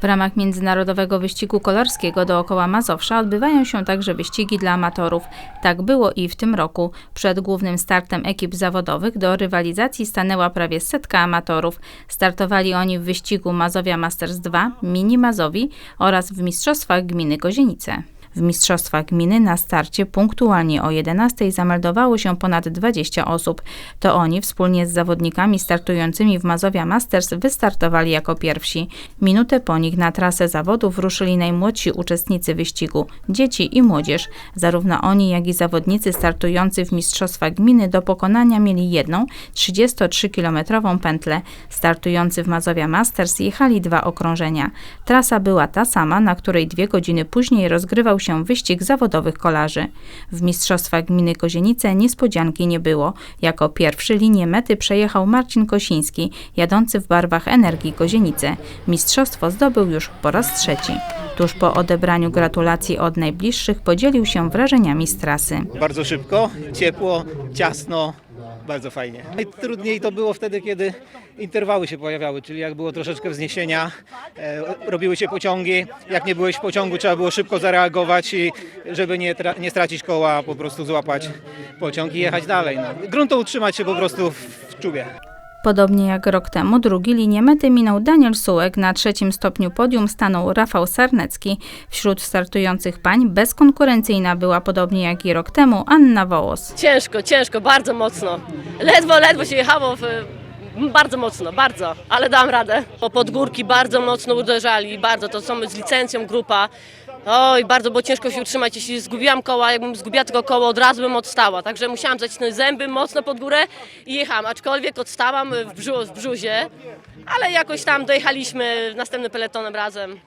W ramach międzynarodowego wyścigu kolarskiego dookoła Mazowsza odbywają się także wyścigi dla amatorów. Tak było i w tym roku. Przed głównym startem ekip zawodowych do rywalizacji stanęła prawie setka amatorów. Startowali oni w wyścigu Mazowia Masters 2, Mini Mazowi oraz w Mistrzostwach Gminy Kozienice. W Mistrzostwach Gminy na starcie punktualnie o 11 zameldowało się ponad 20 osób. To oni wspólnie z zawodnikami startującymi w Mazowia Masters wystartowali jako pierwsi. Minutę po nich na trasę zawodów ruszyli najmłodsi uczestnicy wyścigu dzieci i młodzież. Zarówno oni, jak i zawodnicy startujący w Mistrzostwach Gminy do pokonania mieli jedną 33-kilometrową pętlę. Startujący w Mazowia Masters jechali dwa okrążenia. Trasa była ta sama, na której dwie godziny później rozgrywał się wyścig zawodowych kolarzy. W Mistrzostwach Gminy Kozienice niespodzianki nie było. Jako pierwszy linię mety przejechał Marcin Kosiński, jadący w barwach Energii Kozienice. Mistrzostwo zdobył już po raz trzeci. Tuż po odebraniu gratulacji od najbliższych podzielił się wrażeniami z trasy. Bardzo szybko, ciepło, ciasno, bardzo fajnie. Najtrudniej to było wtedy, kiedy interwały się pojawiały, czyli jak było troszeczkę wzniesienia, e, robiły się pociągi. Jak nie byłeś w pociągu, trzeba było szybko zareagować i żeby nie, nie stracić koła, po prostu złapać pociąg i jechać dalej. No. Grunto utrzymać się po prostu w czubie. Podobnie jak rok temu, drugi linię mety minął Daniel Sułek. Na trzecim stopniu podium stanął Rafał Sarnecki. Wśród startujących pań bezkonkurencyjna była, podobnie jak i rok temu, Anna Wołos. Ciężko, ciężko, bardzo mocno. Ledwo, ledwo się jechało. W, bardzo mocno, bardzo, ale dam radę. Po podgórki bardzo mocno uderzali, bardzo. To są z licencją grupa. Oj, bardzo było ciężko się utrzymać. Jeśli zgubiłam koła, jakbym zgubiła tylko koło, od razu bym odstała. Także musiałam zacisnąć zęby mocno pod górę i jechałam. Aczkolwiek odstałam w, brzu, w brzuzie, ale jakoś tam dojechaliśmy następnym peletonem razem.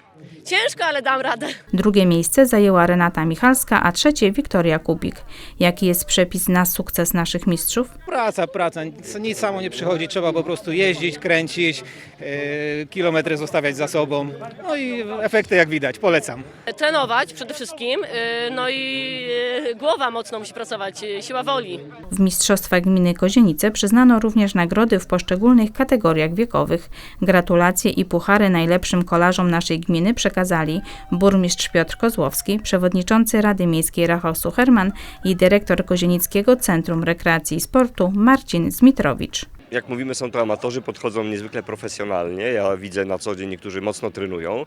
Ciężko, ale dam radę. Drugie miejsce zajęła Renata Michalska, a trzecie Wiktoria Kubik. Jaki jest przepis na sukces naszych mistrzów? Praca, praca, nic, nic samo nie przychodzi, trzeba po prostu jeździć, kręcić, e, kilometry zostawiać za sobą. No i efekty jak widać, polecam. Trenować przede wszystkim, y, no i y, głowa mocno musi pracować, siła woli. W Mistrzostwach Gminy Kozienice przyznano również nagrody w poszczególnych kategoriach wiekowych. Gratulacje i puchary najlepszym kolarzom naszej gminy przekazali burmistrz Piotr Kozłowski, przewodniczący Rady Miejskiej Rafał Sucherman i dyrektor Kozienickiego Centrum Rekreacji i Sportu Marcin Zmitrowicz. Jak mówimy, są to amatorzy, podchodzą niezwykle profesjonalnie. Ja widzę na co dzień niektórzy mocno trenują,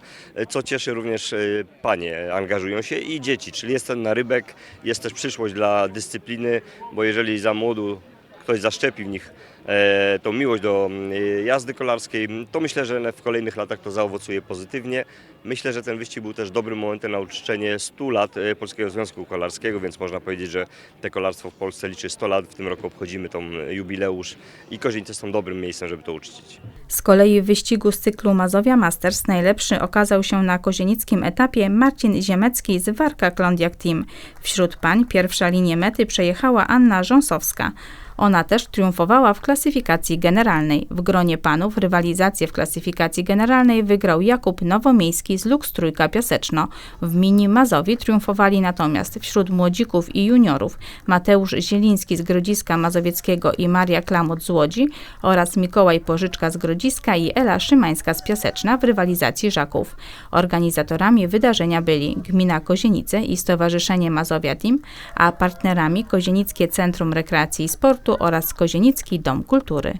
co cieszy również e, panie, angażują się i dzieci, czyli jest ten narybek, jest też przyszłość dla dyscypliny, bo jeżeli za młodu ktoś zaszczepi w nich tą miłość do mm, jazdy kolarskiej, to myślę, że w kolejnych latach to zaowocuje pozytywnie. Myślę, że ten wyścig był też dobrym momentem na uczczenie 100 lat e, Polskiego Związku Kolarskiego, więc można powiedzieć, że te kolarstwo w Polsce liczy 100 lat. W tym roku obchodzimy tą jubileusz i Kozienice są dobrym miejscem, żeby to uczcić. Z kolei w wyścigu z cyklu Mazowia Masters najlepszy okazał się na kozienickim etapie Marcin Ziemecki z Warka Klondiak Team. Wśród pań pierwsza linię mety przejechała Anna Rząsowska. Ona też triumfowała w klasyfikacji generalnej. W gronie panów rywalizację w klasyfikacji generalnej wygrał Jakub Nowomiejski z Lux Trójka Piaseczno. W mini Mazowi triumfowali natomiast wśród młodzików i juniorów Mateusz Zieliński z Grodziska Mazowieckiego i Maria Klamut z Łodzi oraz Mikołaj Pożyczka z Grodziska i Ela Szymańska z Piaseczna w rywalizacji Żaków. Organizatorami wydarzenia byli Gmina Kozienice i Stowarzyszenie Mazowia Team, a partnerami Kozienickie Centrum Rekreacji i Oraz Kozienicki Dom Kultury.